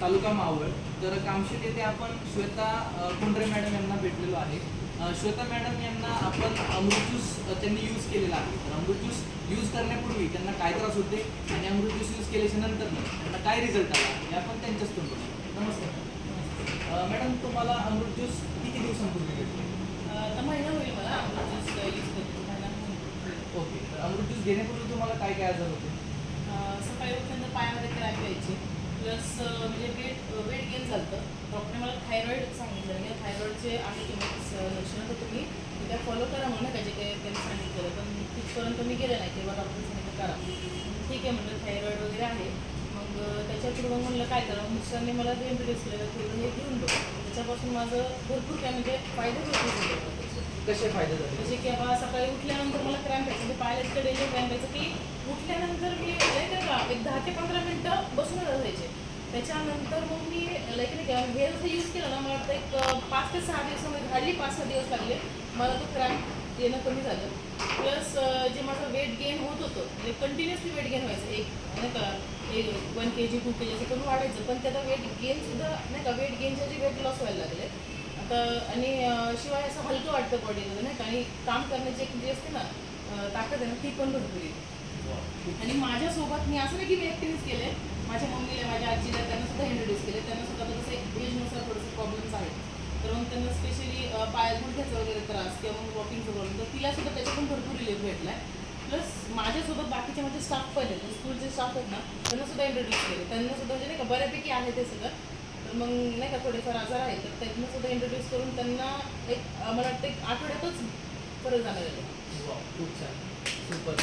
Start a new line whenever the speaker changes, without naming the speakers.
तालुका मावळ. तर कामशेत येथे आपण श्वेता कुंडरे मॅडम यांना भेटलेलो आहे. श्वेता मॅडम यांना आपण अमृत ज्यूस त्यांनी यूज केलेला आहे. तर अमृत ज्यूस यूज करण्यापूर्वी त्यांना काय त्रास होते आणि अमृत ज्यूस यूज केल्याच्यानंतर त्यांना काय रिझल्ट आला हे आपण त्यांच्याच बघू. नमस्कार. मॅडम तुम्हाला अमृत ज्यूस किती दिवसांपूर्वी भेटले?
महिना होईल मला ज्यूस यूज करतो.
ओके. तर अमृत ज्यूस घेण्यापूर्वी तुम्हाला काय काय आजार होते?
सकाळी उठल्यानंतर पायामध्ये क्रॅक यायचे. म्हणजे वेट वेट गेन झालं डॉक्टरने मला थायरॉईड सांगितलं. म्हणजे थायरॉईडचे आहे तुम्ही लक्षणं तर तुम्ही. त्या फॉलो करा म्हणून का जे काही त्यांनी सांगितलेलं. पण तिथपर्यंत मी गेले नाही. तेव्हा डॉक्टर सांगितलं करा. ठीक आहे म्हटलं थायरॉईड वगैरे आहे. मग त्याच्या थ्रू म्हणलं काय करावं मिस्टरने मला इंट्रोड्यूस केलं. थोडं हे घेऊन बघ त्याच्यापासून माझं भरपूर काय म्हणजे फायदे भरपूर.
कसे फायदे झाले?
म्हणजे की आता सकाळी उठल्यानंतर मला क्रॅम्प यायचं. म्हणजे पायाला इतकं डेंजर क्रॅम्प यायचं की उठल्यानंतर मी लाईक नाही का एक दहा ते पंधरा मिनटं बसूनच असायचे त्याच्यानंतर मग मी लाईक नाही का हे जसं यूज केलं ना मला वाटतं एक पाच ते सहा दिवसामध्ये हार्डली पाच सहा दिवस लागले. मला तो क्रॅम्प येणं कमी झालं. प्लस जे माझं वेट गेन होत होतं म्हणजे कंटिन्युअसली वेट गेन व्हायचं एक नाही का एक वन के जी टू के जी असं करून वाढायचं. पण त्याचा वेट गेनसुद्धा नाही का वेट गेनचे जे वेट लॉस व्हायला लागले. आता आणि शिवाय असं हलकं वाटतं बॉडीमध्ये नाही का आणि काम करण्याची एक जी असते ना ताकद आहे ना ती पण भरपूर येते. आणि माझ्यासोबत मी असं नाही की मी एकटीनेच केले माझ्या मम्मीला माझ्या आजीला त्यांना सुद्धा इंट्रोड्यूस केले. त्यांना सुद्धा एक एजनुसार थोडंसं प्रॉब्लेम्स आहेत. तर मग त्यांना स्पेशली पाया गुडघ्याचा वगैरे त्रास किंवा मग वॉकिंगचा प्रॉब्लेम तर तिला सुद्धा त्याच्यातून भरपूर रिलीफ भेटला आहे प्लस माझ्यासोबत बाकीचे माझे स्टाफ पण आहेत. स्कूलचे स्टाफ आहेत ना त्यांना सुद्धा इंट्रोड्यूस केले. त्यांना सुद्धा म्हणजे नाही का बऱ्यापैकी आहे ते सगळं. तर मग नाही का थोडेफार आजार आहेत तर त्यांना सुद्धा इंट्रोड्यूस करून त्यांना एक मला वाटतं एक आठवड्यातच फरक जाणवलेला
वा खूप छान. सुपर